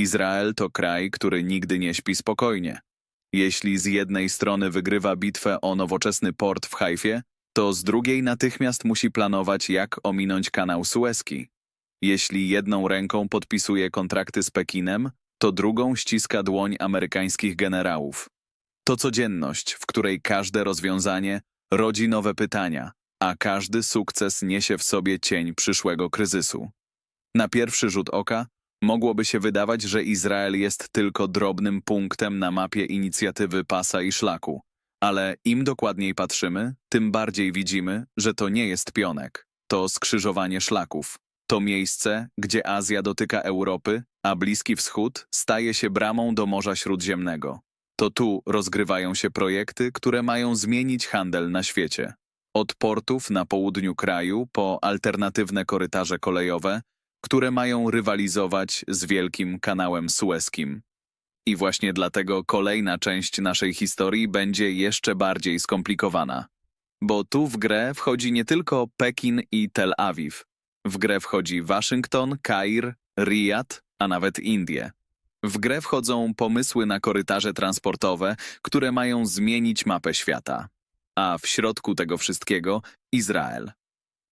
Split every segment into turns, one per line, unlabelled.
Izrael to kraj, który nigdy nie śpi spokojnie. Jeśli z jednej strony wygrywa bitwę o nowoczesny port w Hajfie, to z drugiej natychmiast musi planować, jak ominąć kanał Suezki. Jeśli jedną ręką podpisuje kontrakty z Pekinem, to drugą ściska dłoń amerykańskich generałów. To codzienność, w której każde rozwiązanie rodzi nowe pytania, a każdy sukces niesie w sobie cień przyszłego kryzysu. Na pierwszy rzut oka mogłoby się wydawać, że Izrael jest tylko drobnym punktem na mapie inicjatywy pasa i szlaku, ale im dokładniej patrzymy, tym bardziej widzimy, że to nie jest pionek, to skrzyżowanie szlaków. To miejsce, gdzie Azja dotyka Europy, a Bliski Wschód staje się bramą do Morza Śródziemnego. To tu rozgrywają się projekty, które mają zmienić handel na świecie. Od portów na południu kraju po alternatywne korytarze kolejowe, które mają rywalizować z wielkim kanałem sueskim. I właśnie dlatego kolejna część naszej historii będzie jeszcze bardziej skomplikowana. Bo tu w grę wchodzi nie tylko Pekin i Tel Awiw. W grę wchodzi Waszyngton, Kair, Riyad, a nawet Indie. W grę wchodzą pomysły na korytarze transportowe, które mają zmienić mapę świata. A w środku tego wszystkiego Izrael.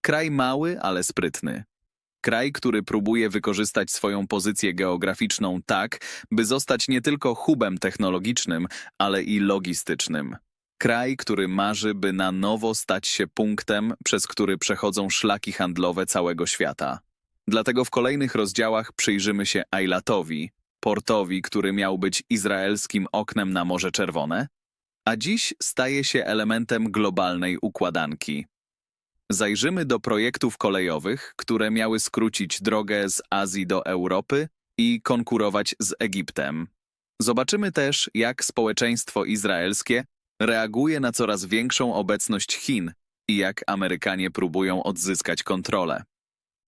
Kraj mały, ale sprytny. Kraj, który próbuje wykorzystać swoją pozycję geograficzną tak, by zostać nie tylko hubem technologicznym, ale i logistycznym. Kraj, który marzy, by na nowo stać się punktem, przez który przechodzą szlaki handlowe całego świata. Dlatego w kolejnych rozdziałach przyjrzymy się Eilatowi, portowi, który miał być izraelskim oknem na Morze Czerwone, a dziś staje się elementem globalnej układanki. Zajrzymy do projektów kolejowych, które miały skrócić drogę z Azji do Europy i konkurować z Egiptem. Zobaczymy też, jak społeczeństwo izraelskie reaguje na coraz większą obecność Chin i jak Amerykanie próbują odzyskać kontrolę.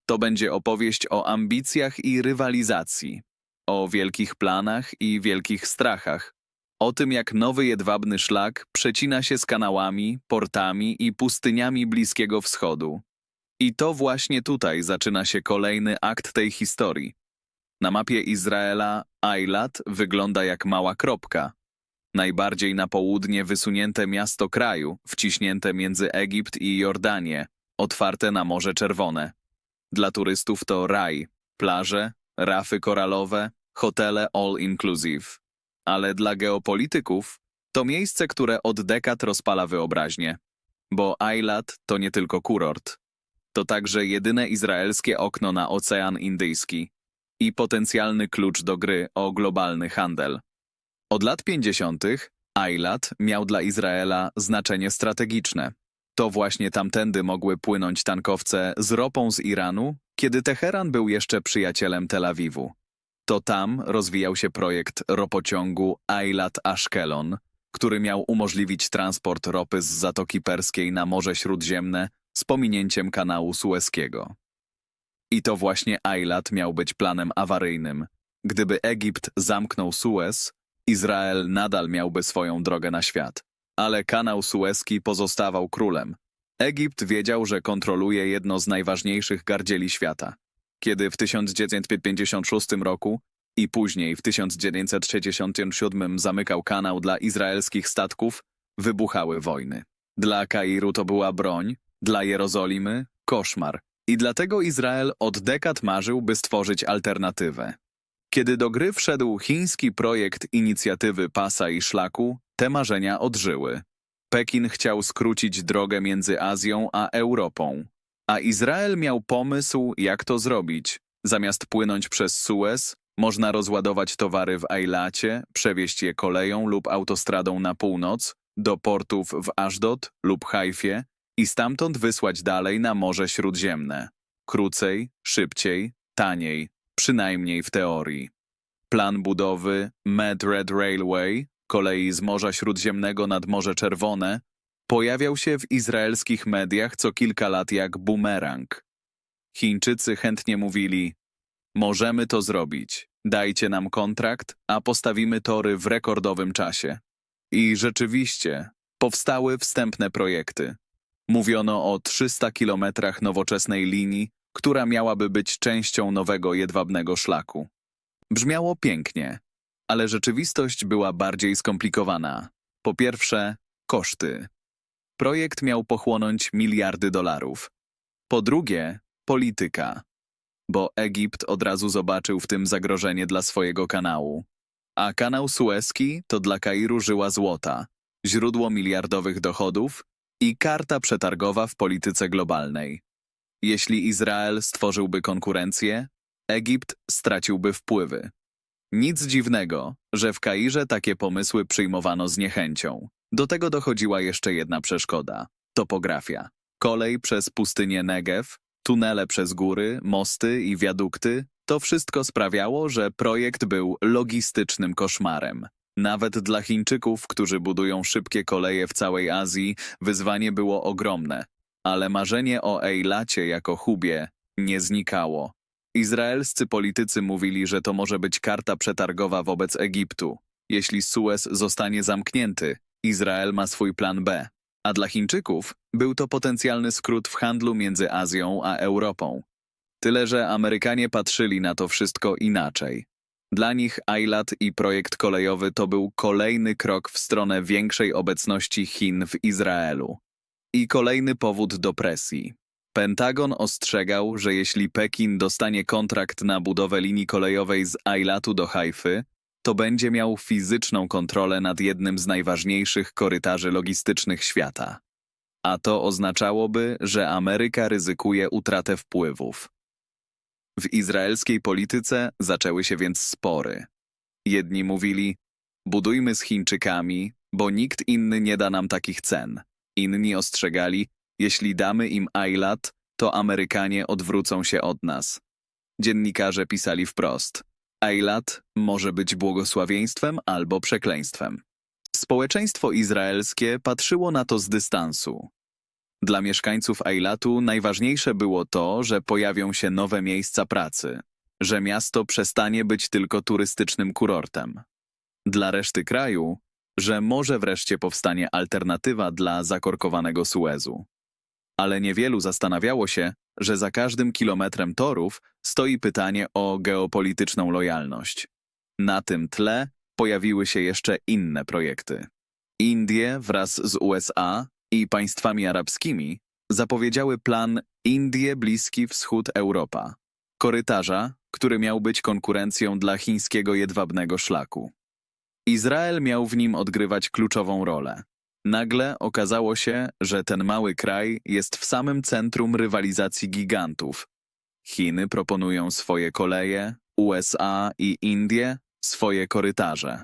To będzie opowieść o ambicjach i rywalizacji, o wielkich planach i wielkich strachach, o tym, jak nowy jedwabny szlak przecina się z kanałami, portami i pustyniami Bliskiego Wschodu. I to właśnie tutaj zaczyna się kolejny akt tej historii. Na mapie Izraela Eilat wygląda jak mała kropka. Najbardziej na południe wysunięte miasto kraju, wciśnięte między Egipt i Jordanię, otwarte na Morze Czerwone. Dla turystów to raj, plaże, rafy koralowe, hotele all inclusive ale dla geopolityków to miejsce, które od dekad rozpala wyobraźnię. Bo Eilat to nie tylko kurort. To także jedyne izraelskie okno na Ocean Indyjski i potencjalny klucz do gry o globalny handel. Od lat 50. Eilat miał dla Izraela znaczenie strategiczne. To właśnie tamtędy mogły płynąć tankowce z ropą z Iranu, kiedy Teheran był jeszcze przyjacielem Tel Awiwu. To tam rozwijał się projekt ropociągu Eilat-Ashkelon, który miał umożliwić transport ropy z Zatoki Perskiej na Morze Śródziemne z pominięciem kanału Sueskiego. I to właśnie Eilat miał być planem awaryjnym. Gdyby Egipt zamknął Suez, Izrael nadal miałby swoją drogę na świat. Ale kanał Suezki pozostawał królem. Egipt wiedział, że kontroluje jedno z najważniejszych gardzieli świata. Kiedy w 1956 roku i później w 1967 zamykał kanał dla izraelskich statków, wybuchały wojny. Dla Kairu to była broń, dla Jerozolimy koszmar. I dlatego Izrael od dekad marzył, by stworzyć alternatywę. Kiedy do gry wszedł chiński projekt inicjatywy pasa i szlaku, te marzenia odżyły. Pekin chciał skrócić drogę między Azją a Europą, a Izrael miał pomysł, jak to zrobić. Zamiast płynąć przez Suez, można rozładować towary w Eilacie, przewieźć je koleją lub autostradą na północ, do portów w Ashdod lub Hajfie i stamtąd wysłać dalej na Morze Śródziemne. Krócej, szybciej, taniej, przynajmniej w teorii. Plan budowy Med Red Railway, kolei z Morza Śródziemnego nad Morze Czerwone, pojawiał się w izraelskich mediach co kilka lat jak bumerang. Chińczycy chętnie mówili: Możemy to zrobić, dajcie nam kontrakt, a postawimy tory w rekordowym czasie. I rzeczywiście powstały wstępne projekty. Mówiono o 300 kilometrach nowoczesnej linii, która miałaby być częścią nowego jedwabnego szlaku. Brzmiało pięknie, ale rzeczywistość była bardziej skomplikowana. Po pierwsze, koszty. Projekt miał pochłonąć miliardy dolarów. Po drugie, polityka, bo Egipt od razu zobaczył w tym zagrożenie dla swojego kanału. A kanał Suezki to dla Kairu żyła złota, źródło miliardowych dochodów i karta przetargowa w polityce globalnej. Jeśli Izrael stworzyłby konkurencję, Egipt straciłby wpływy. Nic dziwnego, że w Kairze takie pomysły przyjmowano z niechęcią. Do tego dochodziła jeszcze jedna przeszkoda topografia. Kolej przez pustynię Negev, tunele przez góry, mosty i wiadukty to wszystko sprawiało, że projekt był logistycznym koszmarem. Nawet dla Chińczyków, którzy budują szybkie koleje w całej Azji, wyzwanie było ogromne. Ale marzenie o Eilacie jako hubie nie znikało. Izraelscy politycy mówili, że to może być karta przetargowa wobec Egiptu. Jeśli Suez zostanie zamknięty, Izrael ma swój plan B. A dla Chińczyków był to potencjalny skrót w handlu między Azją a Europą. Tyle, że Amerykanie patrzyli na to wszystko inaczej. Dla nich Eilat i projekt kolejowy to był kolejny krok w stronę większej obecności Chin w Izraelu. I kolejny powód do presji. Pentagon ostrzegał, że jeśli Pekin dostanie kontrakt na budowę linii kolejowej z Eilatu do Hajfy, to będzie miał fizyczną kontrolę nad jednym z najważniejszych korytarzy logistycznych świata. A to oznaczałoby, że Ameryka ryzykuje utratę wpływów. W izraelskiej polityce zaczęły się więc spory. Jedni mówili: budujmy z Chińczykami, bo nikt inny nie da nam takich cen. Inni ostrzegali: jeśli damy im Eilat, to Amerykanie odwrócą się od nas. Dziennikarze pisali wprost: Eilat może być błogosławieństwem albo przekleństwem. Społeczeństwo izraelskie patrzyło na to z dystansu. Dla mieszkańców Eilatu najważniejsze było to, że pojawią się nowe miejsca pracy, że miasto przestanie być tylko turystycznym kurortem. Dla reszty kraju, że może wreszcie powstanie alternatywa dla zakorkowanego Suezu. Ale niewielu zastanawiało się, że za każdym kilometrem torów stoi pytanie o geopolityczną lojalność. Na tym tle pojawiły się jeszcze inne projekty. Indie wraz z USA i państwami arabskimi zapowiedziały plan Indie Bliski Wschód Europa, korytarza, który miał być konkurencją dla chińskiego jedwabnego szlaku. Izrael miał w nim odgrywać kluczową rolę. Nagle okazało się, że ten mały kraj jest w samym centrum rywalizacji gigantów. Chiny proponują swoje koleje, USA i Indie swoje korytarze.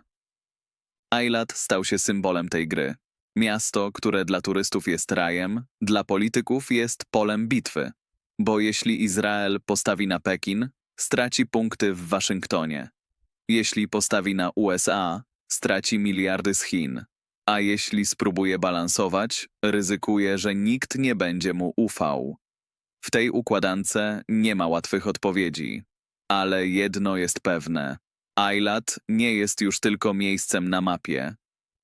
Eilat stał się symbolem tej gry. Miasto, które dla turystów jest rajem, dla polityków jest polem bitwy. Bo jeśli Izrael postawi na Pekin, straci punkty w Waszyngtonie. Jeśli postawi na USA, straci miliardy z Chin. A jeśli spróbuje balansować, ryzykuje, że nikt nie będzie mu ufał. W tej układance nie ma łatwych odpowiedzi. Ale jedno jest pewne. Eilat nie jest już tylko miejscem na mapie.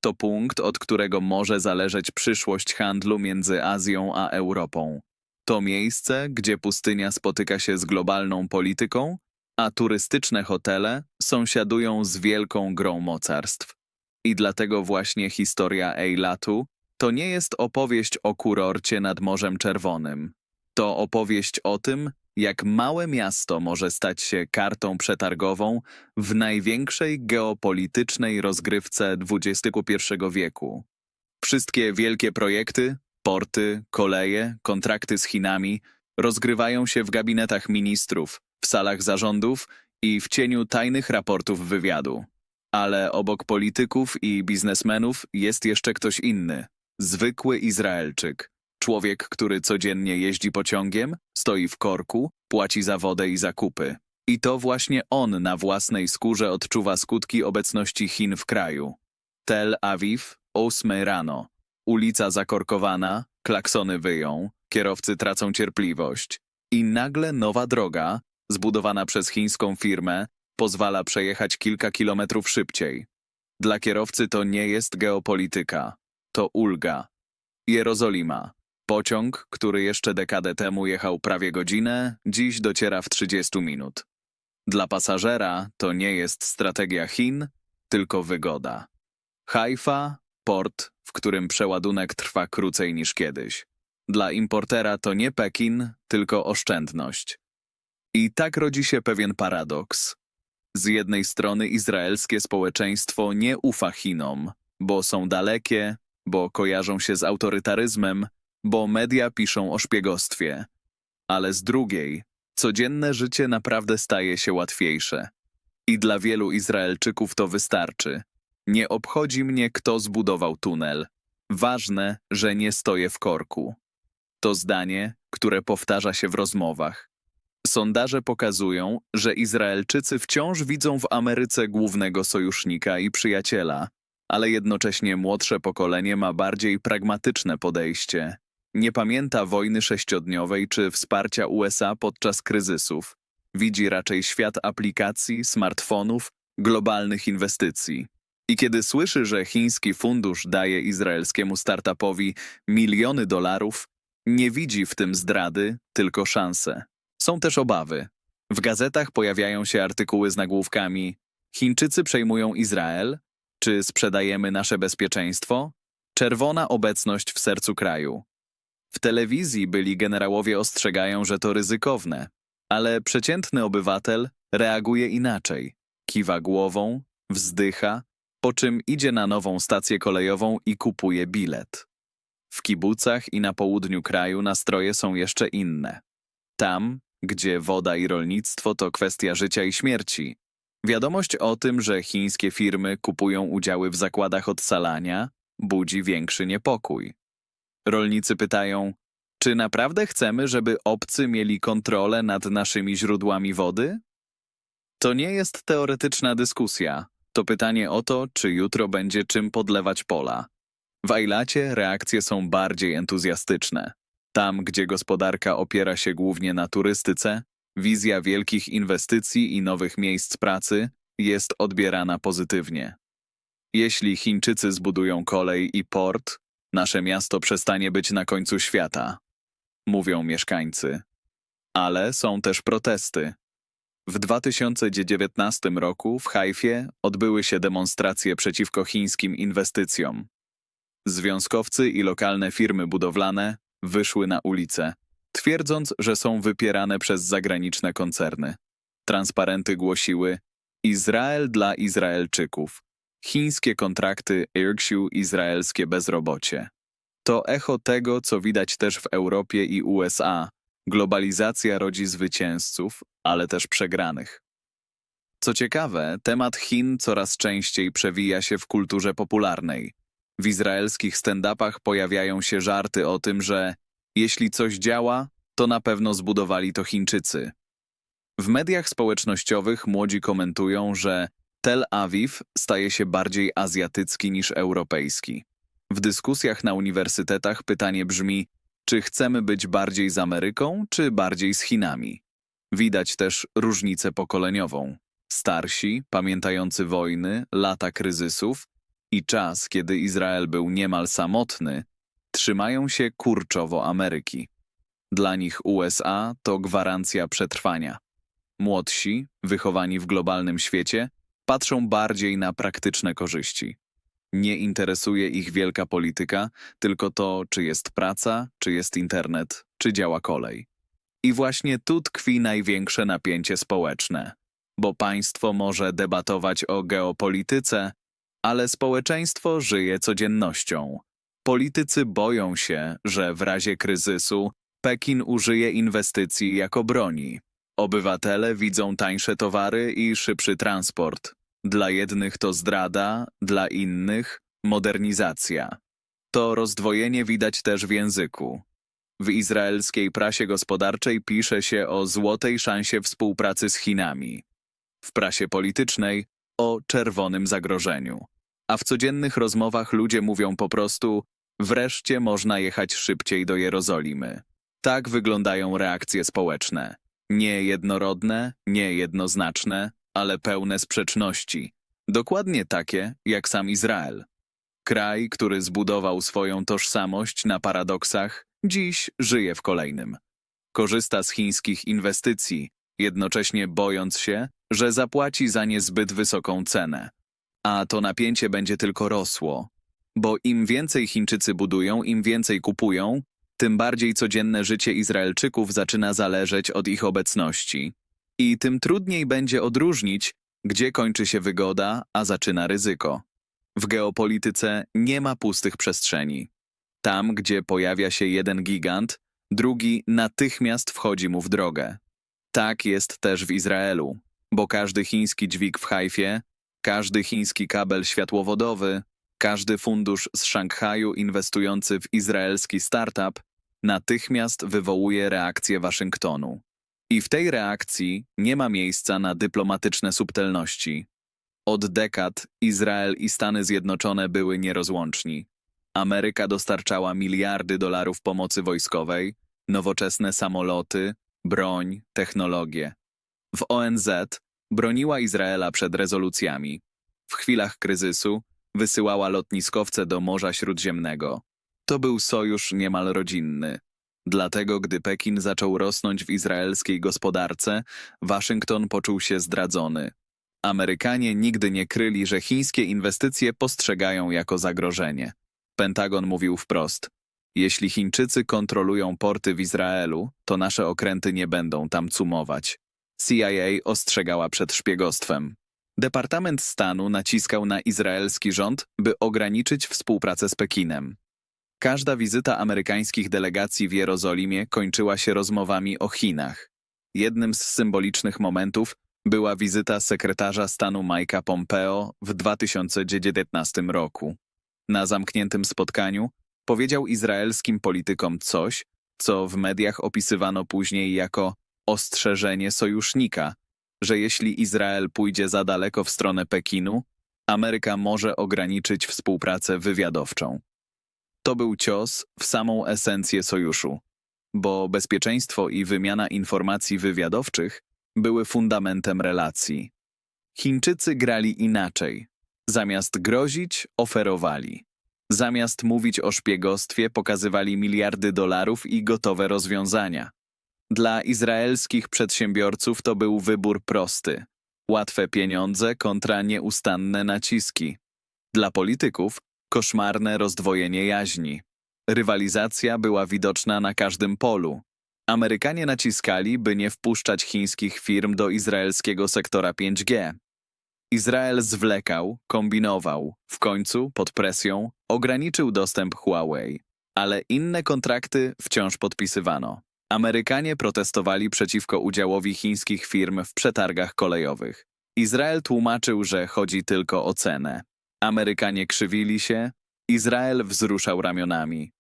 To punkt, od którego może zależeć przyszłość handlu między Azją a Europą. To miejsce, gdzie pustynia spotyka się z globalną polityką, a turystyczne hotele sąsiadują z wielką grą mocarstw. I dlatego właśnie historia Eilatu to nie jest opowieść o kurorcie nad Morzem Czerwonym. To opowieść o tym, jak małe miasto może stać się kartą przetargową w największej geopolitycznej rozgrywce XXI wieku. Wszystkie wielkie projekty, porty, koleje, kontrakty z Chinami rozgrywają się w gabinetach ministrów, w salach zarządów i w cieniu tajnych raportów wywiadu. Ale obok polityków i biznesmenów jest jeszcze ktoś inny zwykły Izraelczyk. Człowiek, który codziennie jeździ pociągiem, stoi w korku, płaci za wodę i zakupy. I to właśnie on na własnej skórze odczuwa skutki obecności Chin w kraju. Tel Awiw, 8 rano. Ulica zakorkowana, klaksony wyją, kierowcy tracą cierpliwość. I nagle nowa droga, zbudowana przez chińską firmę, pozwala przejechać kilka kilometrów szybciej. Dla kierowcy to nie jest geopolityka, to ulga. Jerozolima. Pociąg, który jeszcze dekadę temu jechał prawie godzinę, dziś dociera w 30 minut. Dla pasażera to nie jest strategia Chin, tylko wygoda. Haifa, port, w którym przeładunek trwa krócej niż kiedyś. Dla importera to nie Pekin, tylko oszczędność. I tak rodzi się pewien paradoks. Z jednej strony izraelskie społeczeństwo nie ufa Chinom, bo są dalekie, bo kojarzą się z autorytaryzmem, bo media piszą o szpiegostwie. Ale z drugiej, codzienne życie naprawdę staje się łatwiejsze. I dla wielu Izraelczyków to wystarczy. Nie obchodzi mnie, kto zbudował tunel. Ważne, że nie stoję w korku. To zdanie, które powtarza się w rozmowach. Sondaże pokazują, że Izraelczycy wciąż widzą w Ameryce głównego sojusznika i przyjaciela, ale jednocześnie młodsze pokolenie ma bardziej pragmatyczne podejście. Nie pamięta wojny sześciodniowej czy wsparcia USA podczas kryzysów. Widzi raczej świat aplikacji, smartfonów, globalnych inwestycji. I kiedy słyszy, że chiński fundusz daje izraelskiemu startupowi miliony dolarów, nie widzi w tym zdrady, tylko szanse. Są też obawy. W gazetach pojawiają się artykuły z nagłówkami Chińczycy przejmują Izrael? Czy sprzedajemy nasze bezpieczeństwo? Czerwona obecność w sercu kraju. W telewizji byli generałowie ostrzegają, że to ryzykowne, ale przeciętny obywatel reaguje inaczej. Kiwa głową, wzdycha, po czym idzie na nową stację kolejową i kupuje bilet. W kibucach i na południu kraju nastroje są jeszcze inne. Tam, gdzie woda i rolnictwo to kwestia życia i śmierci. Wiadomość o tym, że chińskie firmy kupują udziały w zakładach odsalania, budzi większy niepokój. Rolnicy pytają, czy naprawdę chcemy, żeby obcy mieli kontrolę nad naszymi źródłami wody? To nie jest teoretyczna dyskusja. To pytanie o to, czy jutro będzie czym podlewać pola. W Ailacie reakcje są bardziej entuzjastyczne. Tam, gdzie gospodarka opiera się głównie na turystyce, wizja wielkich inwestycji i nowych miejsc pracy jest odbierana pozytywnie. Jeśli Chińczycy zbudują kolej i port, nasze miasto przestanie być na końcu świata, mówią mieszkańcy. Ale są też protesty. W 2019 roku w Haifie odbyły się demonstracje przeciwko chińskim inwestycjom. Związkowcy i lokalne firmy budowlane wyszły na ulicę, twierdząc, że są wypierane przez zagraniczne koncerny. Transparenty głosiły Izrael dla Izraelczyków, chińskie kontrakty Irksiu izraelskie bezrobocie. To echo tego, co widać też w Europie i USA. Globalizacja rodzi zwycięzców, ale też przegranych. Co ciekawe, temat Chin coraz częściej przewija się w kulturze popularnej. W izraelskich stand-upach pojawiają się żarty o tym, że jeśli coś działa, to na pewno zbudowali to Chińczycy. W mediach społecznościowych młodzi komentują, że Tel Awiw staje się bardziej azjatycki niż europejski. W dyskusjach na uniwersytetach pytanie brzmi, czy chcemy być bardziej z Ameryką, czy bardziej z Chinami. Widać też różnicę pokoleniową. Starsi, pamiętający wojny, lata kryzysów i czas, kiedy Izrael był niemal samotny, trzymają się kurczowo Ameryki. Dla nich USA to gwarancja przetrwania. Młodsi, wychowani w globalnym świecie, patrzą bardziej na praktyczne korzyści. Nie interesuje ich wielka polityka, tylko to, czy jest praca, czy jest internet, czy działa kolej. I właśnie tu tkwi największe napięcie społeczne, bo państwo może debatować o geopolityce, ale społeczeństwo żyje codziennością. Politycy boją się, że w razie kryzysu Pekin użyje inwestycji jako broni. Obywatele widzą tańsze towary i szybszy transport. Dla jednych to zdrada, dla innych modernizacja. To rozdwojenie widać też w języku. W izraelskiej prasie gospodarczej pisze się o złotej szansie współpracy z Chinami. W prasie politycznej o czerwonym zagrożeniu. A w codziennych rozmowach ludzie mówią po prostu wreszcie można jechać szybciej do Jerozolimy. Tak wyglądają reakcje społeczne. Nie jednorodne, nie jednoznaczne, ale pełne sprzeczności. Dokładnie takie, jak sam Izrael. Kraj, który zbudował swoją tożsamość na paradoksach, dziś żyje w kolejnym. Korzysta z chińskich inwestycji, jednocześnie bojąc się, że zapłaci za nie zbyt wysoką cenę. A to napięcie będzie tylko rosło, bo im więcej Chińczycy budują, im więcej kupują, tym bardziej codzienne życie Izraelczyków zaczyna zależeć od ich obecności. I tym trudniej będzie odróżnić, gdzie kończy się wygoda, a zaczyna ryzyko. W geopolityce nie ma pustych przestrzeni. Tam, gdzie pojawia się jeden gigant, drugi natychmiast wchodzi mu w drogę. Tak jest też w Izraelu, bo każdy chiński dźwig w Hajfie, każdy chiński kabel światłowodowy, każdy fundusz z Szanghaju inwestujący w izraelski startup natychmiast wywołuje reakcję Waszyngtonu. I w tej reakcji nie ma miejsca na dyplomatyczne subtelności. Od dekad Izrael i Stany Zjednoczone były nierozłączni. Ameryka dostarczała miliardy dolarów pomocy wojskowej, nowoczesne samoloty, broń, technologie. W ONZ broniła Izraela przed rezolucjami. W chwilach kryzysu wysyłała lotniskowce do Morza Śródziemnego. To był sojusz niemal rodzinny. Dlatego, gdy Pekin zaczął rosnąć w izraelskiej gospodarce, Waszyngton poczuł się zdradzony. Amerykanie nigdy nie kryli, że chińskie inwestycje postrzegają jako zagrożenie. Pentagon mówił wprost: Jeśli Chińczycy kontrolują porty w Izraelu, to nasze okręty nie będą tam cumować. CIA ostrzegała przed szpiegostwem. Departament Stanu naciskał na izraelski rząd, by ograniczyć współpracę z Pekinem. Każda wizyta amerykańskich delegacji w Jerozolimie kończyła się rozmowami o Chinach. Jednym z symbolicznych momentów była wizyta sekretarza stanu Mike'a Pompeo w 2019 roku. Na zamkniętym spotkaniu powiedział izraelskim politykom coś, co w mediach opisywano później jako ostrzeżenie sojusznika, że jeśli Izrael pójdzie za daleko w stronę Pekinu, Ameryka może ograniczyć współpracę wywiadowczą. To był cios w samą esencję sojuszu, bo bezpieczeństwo i wymiana informacji wywiadowczych były fundamentem relacji. Chińczycy grali inaczej. Zamiast grozić, oferowali. Zamiast mówić o szpiegostwie, pokazywali miliardy dolarów i gotowe rozwiązania. Dla izraelskich przedsiębiorców to był wybór prosty: łatwe pieniądze kontra nieustanne naciski. Dla polityków koszmarne rozdwojenie jaźni. Rywalizacja była widoczna na każdym polu. Amerykanie naciskali, by nie wpuszczać chińskich firm do izraelskiego sektora 5G. Izrael zwlekał, kombinował, w końcu, pod presją, ograniczył dostęp Huawei, ale inne kontrakty wciąż podpisywano. Amerykanie protestowali przeciwko udziałowi chińskich firm w przetargach kolejowych. Izrael tłumaczył, że chodzi tylko o cenę. Amerykanie krzywili się, Izrael wzruszał ramionami.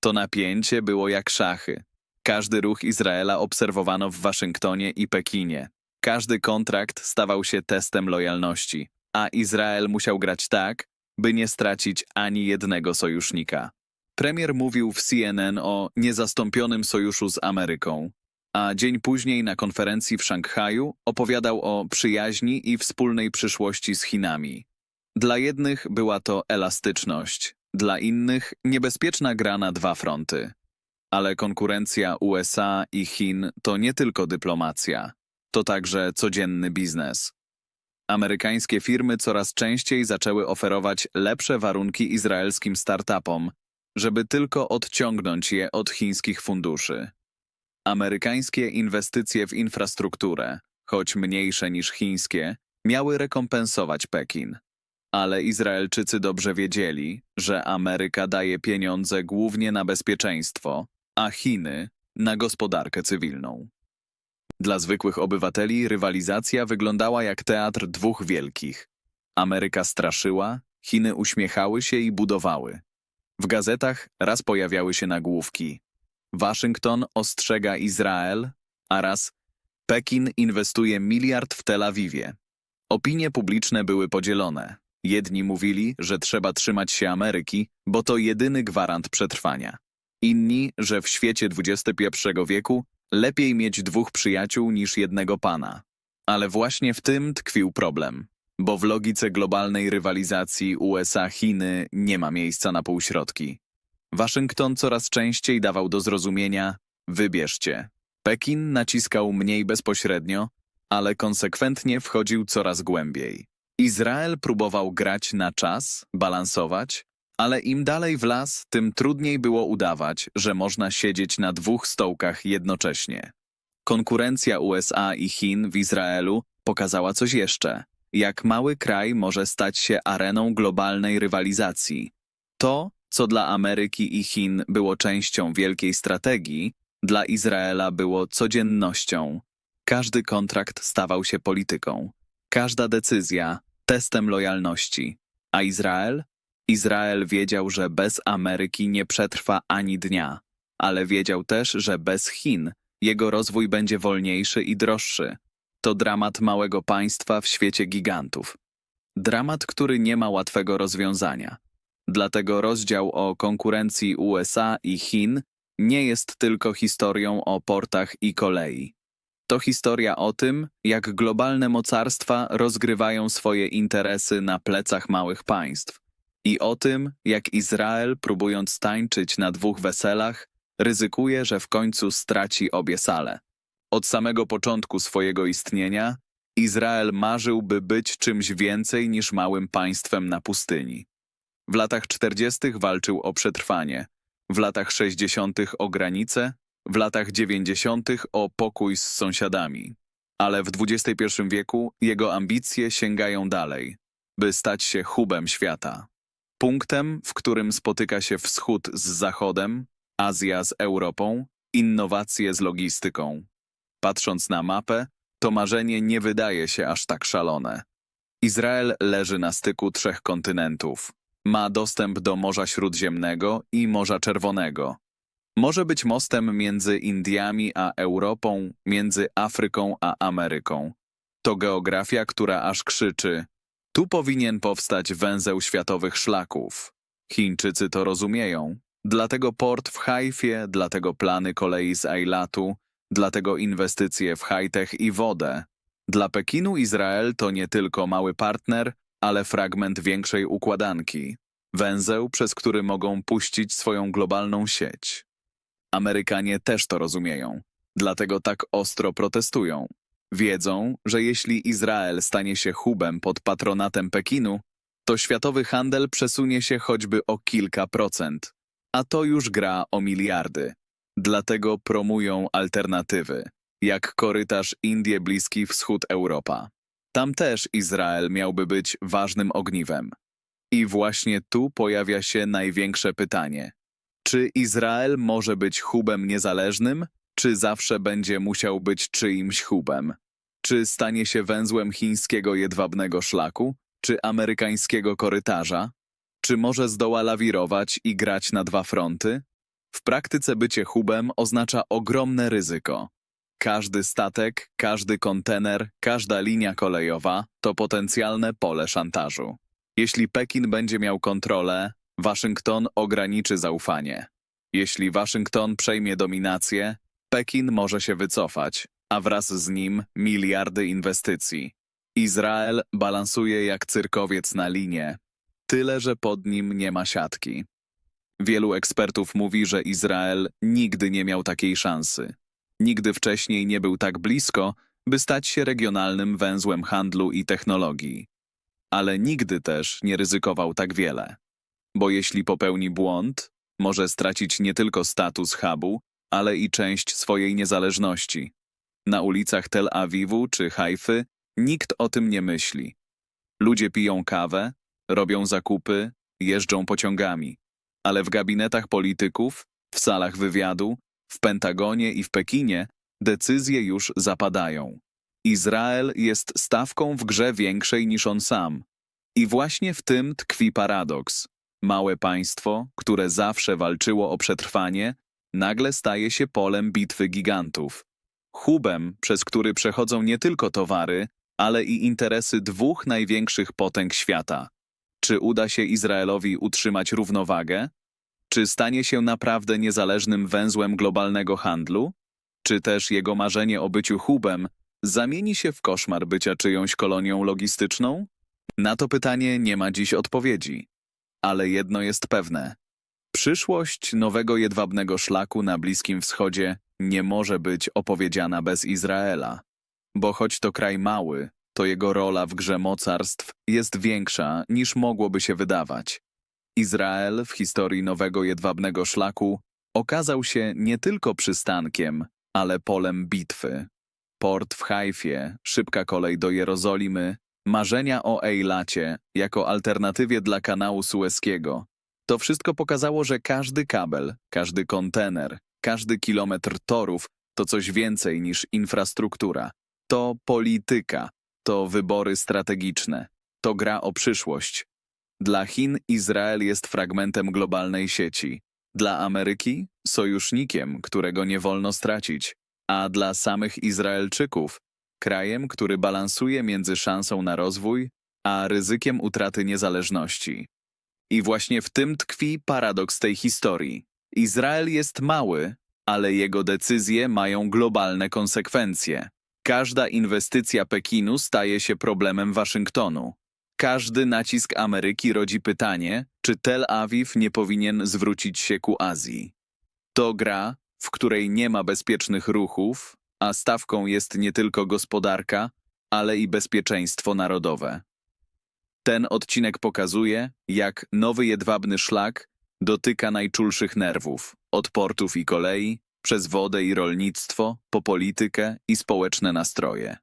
To napięcie było jak szachy. Każdy ruch Izraela obserwowano w Waszyngtonie i Pekinie. Każdy kontrakt stawał się testem lojalności, a Izrael musiał grać tak, by nie stracić ani jednego sojusznika. Premier mówił w CNN o niezastąpionym sojuszu z Ameryką, a dzień później na konferencji w Szanghaju opowiadał o przyjaźni i wspólnej przyszłości z Chinami. Dla jednych była to elastyczność, dla innych niebezpieczna gra na dwa fronty. Ale konkurencja USA i Chin to nie tylko dyplomacja, to także codzienny biznes. Amerykańskie firmy coraz częściej zaczęły oferować lepsze warunki izraelskim startupom, żeby tylko odciągnąć je od chińskich funduszy. Amerykańskie inwestycje w infrastrukturę, choć mniejsze niż chińskie, miały rekompensować Pekin. Ale Izraelczycy dobrze wiedzieli, że Ameryka daje pieniądze głównie na bezpieczeństwo, a Chiny na gospodarkę cywilną. Dla zwykłych obywateli rywalizacja wyglądała jak teatr dwóch wielkich. Ameryka straszyła, Chiny uśmiechały się i budowały. W gazetach raz pojawiały się nagłówki. Waszyngton ostrzega Izrael, a raz Pekin inwestuje miliard w Tel Awiwie. Opinie publiczne były podzielone. Jedni mówili, że trzeba trzymać się Ameryki, bo to jedyny gwarant przetrwania. Inni, że w świecie XXI wieku lepiej mieć dwóch przyjaciół niż jednego pana. Ale właśnie w tym tkwił problem, bo w logice globalnej rywalizacji USA-Chiny nie ma miejsca na półśrodki. Waszyngton coraz częściej dawał do zrozumienia: wybierzcie Pekin naciskał mniej bezpośrednio, ale konsekwentnie wchodził coraz głębiej. Izrael próbował grać na czas, balansować, ale im dalej w las, tym trudniej było udawać, że można siedzieć na dwóch stołkach jednocześnie. Konkurencja USA i Chin w Izraelu pokazała coś jeszcze. Jak mały kraj może stać się areną globalnej rywalizacji. To, co dla Ameryki i Chin było częścią wielkiej strategii, dla Izraela było codziennością. Każdy kontrakt stawał się polityką. Każda decyzja testem lojalności. A Izrael? Izrael wiedział, że bez Ameryki nie przetrwa ani dnia, ale wiedział też, że bez Chin jego rozwój będzie wolniejszy i droższy. To dramat małego państwa w świecie gigantów. Dramat, który nie ma łatwego rozwiązania. Dlatego rozdział o konkurencji USA i Chin nie jest tylko historią o portach i kolei. To historia o tym, jak globalne mocarstwa rozgrywają swoje interesy na plecach małych państw. I o tym, jak Izrael, próbując tańczyć na dwóch weselach, ryzykuje, że w końcu straci obie sale. Od samego początku swojego istnienia Izrael marzył, by być czymś więcej niż małym państwem na pustyni. W latach 40. walczył o przetrwanie, w latach 60. o granice, w latach 90. o pokój z sąsiadami. Ale w XXI wieku jego ambicje sięgają dalej, by stać się hubem świata. Punktem, w którym spotyka się wschód z zachodem, Azja z Europą, innowacje z logistyką. Patrząc na mapę, to marzenie nie wydaje się aż tak szalone. Izrael leży na styku trzech kontynentów. Ma dostęp do Morza Śródziemnego i Morza Czerwonego. Może być mostem między Indiami a Europą, między Afryką a Ameryką. To geografia, która aż krzyczy: Tu powinien powstać węzeł światowych szlaków. Chińczycy to rozumieją. Dlatego port w Haifie, dlatego plany kolei z Eilatu, dlatego inwestycje w high-tech i wodę. Dla Pekinu Izrael to nie tylko mały partner, ale fragment większej układanki. Węzeł, przez który mogą puścić swoją globalną sieć. Amerykanie też to rozumieją, dlatego tak ostro protestują. Wiedzą, że jeśli Izrael stanie się hubem pod patronatem Pekinu, to światowy handel przesunie się choćby o kilka procent, a to już gra o miliardy. Dlatego promują alternatywy, jak korytarz Indie Bliski Wschód Europa. Tam też Izrael miałby być ważnym ogniwem. I właśnie tu pojawia się największe pytanie. Czy Izrael może być hubem niezależnym, czy zawsze będzie musiał być czyimś hubem? Czy stanie się węzłem chińskiego jedwabnego szlaku, czy amerykańskiego korytarza? Czy może zdoła lawirować i grać na dwa fronty? W praktyce bycie hubem oznacza ogromne ryzyko. Każdy statek, każdy kontener, każda linia kolejowa to potencjalne pole szantażu. Jeśli Pekin będzie miał kontrolę, Waszyngton ograniczy zaufanie. Jeśli Waszyngton przejmie dominację, Pekin może się wycofać, a wraz z nim miliardy inwestycji. Izrael balansuje jak cyrkowiec na linie, tyle że pod nim nie ma siatki. Wielu ekspertów mówi, że Izrael nigdy nie miał takiej szansy. Nigdy wcześniej nie był tak blisko, by stać się regionalnym węzłem handlu i technologii. Ale nigdy też nie ryzykował tak wiele. Bo jeśli popełni błąd, może stracić nie tylko status hubu, ale i część swojej niezależności. Na ulicach Tel Awiwu czy Haify nikt o tym nie myśli. Ludzie piją kawę, robią zakupy, jeżdżą pociągami. Ale w gabinetach polityków, w salach wywiadu, w Pentagonie i w Pekinie decyzje już zapadają. Izrael jest stawką w grze większej niż on sam. I właśnie w tym tkwi paradoks. Małe państwo, które zawsze walczyło o przetrwanie, nagle staje się polem bitwy gigantów. Hubem, przez który przechodzą nie tylko towary, ale i interesy dwóch największych potęg świata. Czy uda się Izraelowi utrzymać równowagę? Czy stanie się naprawdę niezależnym węzłem globalnego handlu? Czy też jego marzenie o byciu hubem zamieni się w koszmar bycia czyjąś kolonią logistyczną? Na to pytanie nie ma dziś odpowiedzi. Ale jedno jest pewne. Przyszłość nowego jedwabnego szlaku na Bliskim Wschodzie nie może być opowiedziana bez Izraela. Bo choć to kraj mały, to jego rola w grze mocarstw jest większa niż mogłoby się wydawać. Izrael w historii nowego jedwabnego szlaku okazał się nie tylko przystankiem, ale polem bitwy. Port w Hajfie, szybka kolej do Jerozolimy, marzenia o Ejlacie jako alternatywie dla kanału sueskiego. To wszystko pokazało, że każdy kabel, każdy kontener, każdy kilometr torów to coś więcej niż infrastruktura. To polityka, to wybory strategiczne, to gra o przyszłość. Dla Chin Izrael jest fragmentem globalnej sieci. Dla Ameryki sojusznikiem, którego nie wolno stracić, a dla samych Izraelczyków krajem, który balansuje między szansą na rozwój a ryzykiem utraty niezależności. I właśnie w tym tkwi paradoks tej historii. Izrael jest mały, ale jego decyzje mają globalne konsekwencje. Każda inwestycja Pekinu staje się problemem Waszyngtonu. Każdy nacisk Ameryki rodzi pytanie, czy Tel Awiw nie powinien zwrócić się ku Azji. To gra, w której nie ma bezpiecznych ruchów, a stawką jest nie tylko gospodarka, ale i bezpieczeństwo narodowe. Ten odcinek pokazuje, jak nowy jedwabny szlak dotyka najczulszych nerwów, od portów i kolei, przez wodę i rolnictwo, po politykę i społeczne nastroje.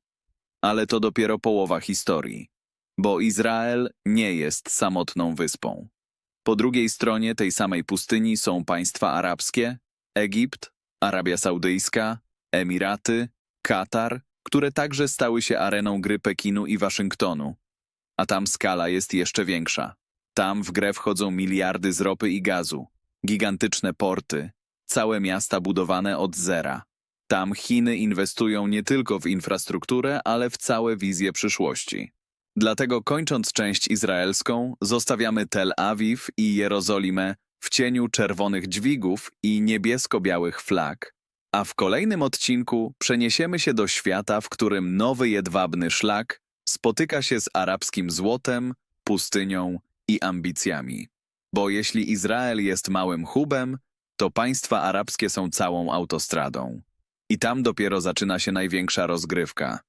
Ale to dopiero połowa historii, bo Izrael nie jest samotną wyspą. Po drugiej stronie tej samej pustyni są państwa arabskie, Egipt, Arabia Saudyjska, Emiraty, Katar, które także stały się areną gry Pekinu i Waszyngtonu. A tam skala jest jeszcze większa. Tam w grę wchodzą miliardy z ropy i gazu, gigantyczne porty, całe miasta budowane od zera. Tam Chiny inwestują nie tylko w infrastrukturę, ale w całe wizje przyszłości. Dlatego kończąc część izraelską, zostawiamy Tel Awiw i Jerozolimę w cieniu czerwonych dźwigów i niebiesko-białych flag. A w kolejnym odcinku przeniesiemy się do świata, w którym nowy jedwabny szlak spotyka się z arabskim złotem, pustynią i ambicjami. Bo jeśli Izrael jest małym hubem, to państwa arabskie są całą autostradą. I tam dopiero zaczyna się największa rozgrywka.